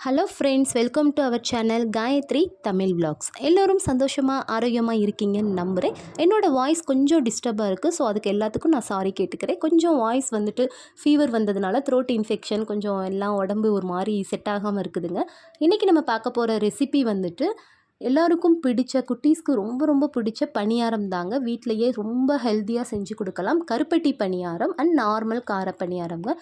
Hello friends welcome to our channel Gayathri Tamil vlogs. எல்லோரும் சந்தோஷமாக ஆரோக்கியமாக இருக்கீங்கன்னு நம்புகிறேன் என்னோடய வாய்ஸ் கொஞ்சம் டிஸ்டர்பாக இருக்குது ஸோ அதுக்கு எல்லாத்துக்கும் நான் சாரி கேட்டுக்கிறேன். கொஞ்சம் வாய்ஸ் வந்துட்டு ஃபீவர் வந்ததுனால த்ரோட் இன்ஃபெக்ஷன் கொஞ்சம் எல்லாம் உடம்பு ஒரு மாதிரி செட் ஆகாமல் இருக்குதுங்க. இன்றைக்கி நம்ம பார்க்க போகிற ரெசிபி வந்துட்டு எல்லாருக்கும் பிடிச்ச குட்டீஸ்க்கு ரொம்ப ரொம்ப பிடிச்ச பணியாரம் தாங்க. வீட்டிலையே ரொம்ப ஹெல்த்தியாக செஞ்சு கொடுக்கலாம். கருப்பட்டி பணியாரம் அண்ட் நார்மல் கார பணியாரம்ங்க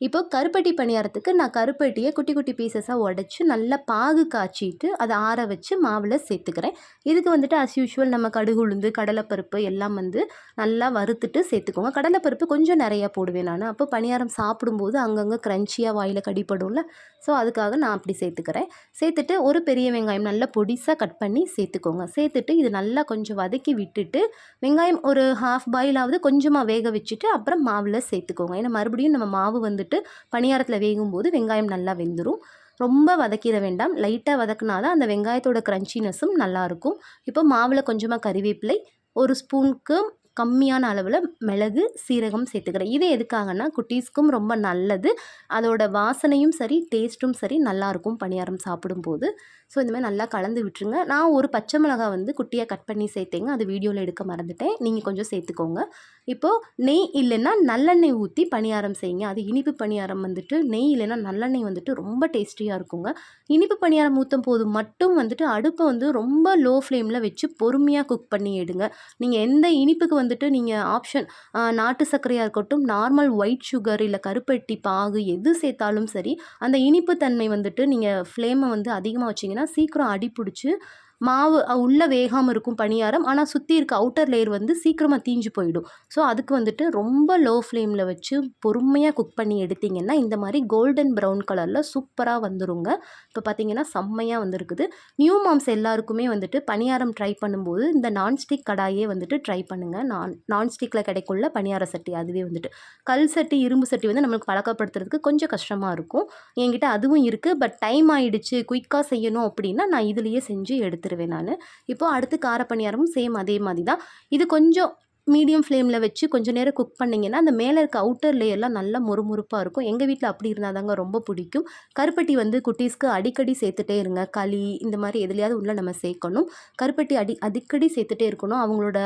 இப்போ கருப்பட்டி பணியாரத்துக்கு நான் கருப்பட்டியை குட்டி குட்டி பீசஸாக உடச்சி நல்லா பாகு காய்ச்சிட்டு அதை ஆற வச்சு மாவில் சேர்த்துக்கிறேன். இதுக்கு வந்துட்டு அஸ் யூஷுவல் நம்ம கடுகு உளுந்து கடலைப்பருப்பு எல்லாம் வந்து நல்லா வறுத்துட்டு சேர்த்துக்கோங்க. கடலைப்பருப்பு கொஞ்சம் நிறையா போடுவேன் நான். அப்போ பணியாரம் சாப்பிடும்போது அங்கங்கே க்ரன்ச்சியாக வாயில் கடிப்படும்ல. ஸோ அதுக்காக நான் அப்படி சேர்த்துக்கிறேன். சேர்த்துட்டு ஒரு பெரிய வெங்காயம் நல்லா பொடிசாக கட் பண்ணி சேர்த்துக்கோங்க. சேர்த்துட்டு இது நல்லா கொஞ்சம் வதக்கி விட்டுட்டு வெங்காயம் ஒரு ஹாஃப் பாயிலாவது கொஞ்சமாக வேக வச்சுட்டு அப்புறம் மாவில் சேர்த்துக்கோங்க. ஏன்னா மறுபடியும் நம்ம மாவு வந்து வந்துட்டு பணியாரத்தில் வேகும்போது வெங்காயம் நல்லா வெந்துடும் ரொம்ப வதக்கிட வேண்டாம். லைட்டாக வதக்குனா தான் அந்த வெங்காயத்தோட க்ரன்ச்சினஸும் நல்லாயிருக்கும் இப்போ மாவில் கொஞ்சமாக கறிவேப்பிலை ஒரு ஸ்பூனுக்கு கம்மியான அளவில் மிளகு சீரகம் சேர்த்துக்கிறேன். இது எதுக்காகனா குட்டீஸ்க்கும் ரொம்ப நல்லது. அதோட வாசனையும் சரி டேஸ்ட்டும் சரி நல்லாயிருக்கும் பணியாரம் சாப்பிடும்போது. ஸோ இந்த மாதிரி நல்லா கலந்து விட்டுருங்க. நான் ஒரு பச்சை மிளகாய் வந்து குட்டியாக கட் பண்ணி சேர்த்தேங்க. அது வீடியோவில் எடுக்க மறந்துட்டேன். நீங்கள் கொஞ்சம் சேர்த்துக்கோங்க. இப்போது நெய் இல்லைன்னா நல்லெண்ணெய் ஊற்றி பணியாரம் செய்யுங்க. அது இனிப்பு பணியாரம் வந்துட்டு நெய் இல்லைன்னா நல்லெண்ணெய் வந்துட்டு ரொம்ப டேஸ்டியாக இருக்குங்க. இனிப்பு பணியாரம் ஊற்றும் போது மட்டும் வந்துட்டு அடுப்பை வந்து ரொம்ப லோ ஃப்ளேமில் வச்சு பொறுமையாக குக் பண்ணி எடுங்க. நீங்கள் எந்த இனிப்புக்கு வந்துட்டு நீங்கள் ஆப்ஷன் நாட்டு சர்க்கரையாக இருக்கட்டும் நார்மல் ஒயிட் சுகர் இல்லை கருப்பட்டி பாகு எது சேர்த்தாலும் சரி அந்த இனிப்பு தன்மை வந்துட்டு நீங்கள் ஃப்ளேமை வந்து அதிகமாக வச்சிங்கன்னா சீக்கிரம் அடிப்பிடிச்சி மாவு உள்ளே வேகாமல் இருக்கும் பணியாரம். ஆனால் சுற்றி இருக்க அவுட்டர் லேயர் வந்து சீக்கிரமாக தீஞ்சு போயிடும். ஸோ அதுக்கு வந்துட்டு ரொம்ப லோ ஃப்ளேமில் வச்சு பொறுமையாக குக் பண்ணி எடுத்தீங்கன்னா இந்த மாதிரி கோல்டன் ப்ரௌன் கலரில் சூப்பராக வந்துருங்க. இப்போ பார்த்தீங்கன்னா செம்மையாக வந்திருக்குது. நியூ மாம்ஸ் எல்லாருக்குமே வந்துட்டு பணியாரம் ட்ரை பண்ணும்போது இந்த நான்ஸ்டிக் கடாயே வந்துட்டு ட்ரை பண்ணுங்கள் நான் நான்ஸ்டிக்கில் கிடைக்குள்ள பணியார சட்டி அதுவே வந்துட்டு. கல் சட்டி இரும்பு சட்டி வந்து நம்மளுக்கு பழக்கப்படுத்துறதுக்கு கொஞ்சம் கஷ்டமாக இருக்கும். என்கிட்ட அதுவும் இருக்குது பட் டைம் ஆகிடுச்சு குயிக்காக செய்யணும் அப்படின்னா நான் இதுலேயே செஞ்சு எடுத்துருவேன் நான். இப்போ அடுத்து காரப்பணியாரமும் சேம் அதே மாதிரி தான் இது கொஞ்சம் மீடியம் ஃப்ளேமில் வச்சு கொஞ்சம் நேரம் குக் பண்ணிங்கன்னா அந்த மேலே இருக்க அவுட்டர் லேயர்லாம் நல்லா மொறுமொறுப்பாக இருக்கும். எங்கள் வீட்டில் அப்படி இருந்தால் தாங்க ரொம்ப பிடிக்கும். கருப்பட்டி வந்து குட்டீஸ்க்கு அடிக்கடி சேர்த்துட்டே இருங்க. களி இந்த மாதிரி எதுலையாவது உள்ளே நம்ம சேர்க்கணும். கருப்பட்டி அடி அடிக்கடி சேர்த்துட்டே இருக்கணும். அவங்களோட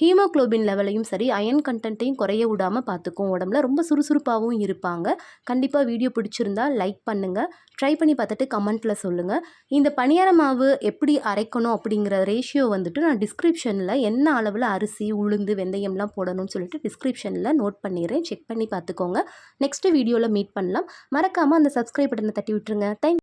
ஹீமோக்ளோபின் லெவலையும் சரி அயன் கண்டென்ட்டையும் குறைய விடாமல் பார்த்துக்கும் உடம்புல ரொம்ப சுறுசுறுப்பாகவும் இருப்பாங்க. கண்டிப்பாக வீடியோ பிடிச்சிருந்தா லைக் பண்ணுங்கள் ட்ரை பண்ணி பார்த்துட்டு கமெண்ட்டில் சொல்லுங்கள் இந்த பணியார மாவு எப்படி அரைக்கணும் அப்படிங்கிற ரேஷியோ வந்துட்டு நான் டிஸ்கிரிப்ஷனில் என்ன அளவில் அரிசி உளுந்து வெந்தயம்லாம் போடணும்னு சொல்லிட்டு டிஸ்கிரிப்ஷனில் நோட் பண்ணிடுறேன். செக் பண்ணி பார்த்துக்கோங்க. நெக்ஸ்ட் வீடியோவில் மீட் பண்ணலாம். மறக்காமல் அந்த சப்ஸ்கிரைப் பட்டனை தட்டி விட்டுருங்க. தேங்க்